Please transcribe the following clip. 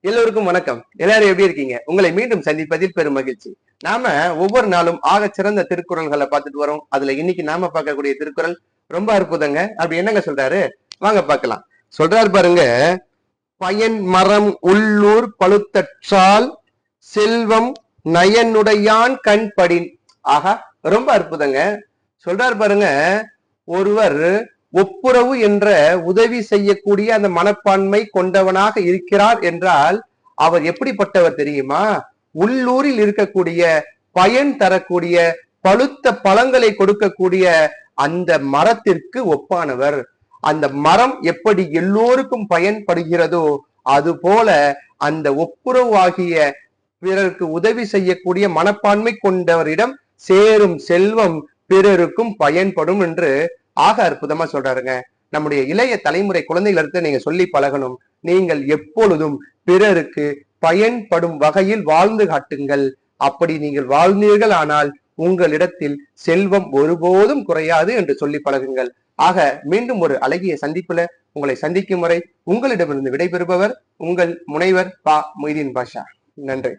எல்லோருக்கும் வணக்கம். எல்லாரும் எப்படி இருக்கீங்க? உங்களை மீண்டும் சந்திப்பதில் பெரும் மகிழ்ச்சி. நாம ஒவ்வொரு நாளும் ஆக சிறந்த திருக்குறள்களை பார்த்துட்டு வரோம். அதுல இன்னைக்கு நாம பார்க்கக்கூடிய திருக்குறள் ரொம்ப அற்புதங்க. அப்படி என்னங்க சொல்றாரு? வாங்க பார்க்கலாம். சொல்றாரு பாருங்க பயன் மரம் உள்ளூர் பழுத்தற்றால் செல்வம் நயனுடையான் கண்படின். ஆகா ரொம்ப அற்புதங்க. சொல்றாரு பாருங்க ஒருவர் ஒப்புரவு என்ற உதவி செய்யக்கூடிய அந்த மனப்பான்மை கொண்டவனாக இருக்கிறார் என்றால் அவர் எப்படிப்பட்டவர் தெரியுமா? உள்ளூரில் இருக்கக்கூடிய பயன் தரக்கூடிய பழுத்த பழங்களை கொடுக்கக்கூடிய அந்த மரத்திற்கு ஒப்பானவர். அந்த மரம் எப்படி எல்லோருக்கும் பயன்படுகிறதோ அது போல அந்த ஒப்புரவாகிய பிறருக்கு உதவி செய்யக்கூடிய மனப்பான்மை கொண்டவரிடம் சேரும் செல்வம் பிறருக்கும் பயன்படும் என்று ஆக அற்புதமா சொல்றாருங்க. நம்முடைய இளைய தலைமுறை குழந்தைகளுக்கு நீங்க சொல்லி பழகணும். நீங்கள் எப்பொழுதும் பிறருக்கு பயன்படும் வகையில் வாழ்ந்து காட்டுங்கள். அப்படி நீங்கள் வாழ்ந்தீர்கள் ஆனால் உங்களிடத்தில் செல்வம் ஒருபோதும் குறையாது என்று சொல்லி பழகுங்கள். ஆக மீண்டும் ஒரு அழகிய சந்திப்புல உங்களை சந்திக்கும் வரை உங்களிடமிருந்து விடைபெறுபவர் உங்கள் முனைவர் பா மொய்தீன் பாஷா. நன்றி.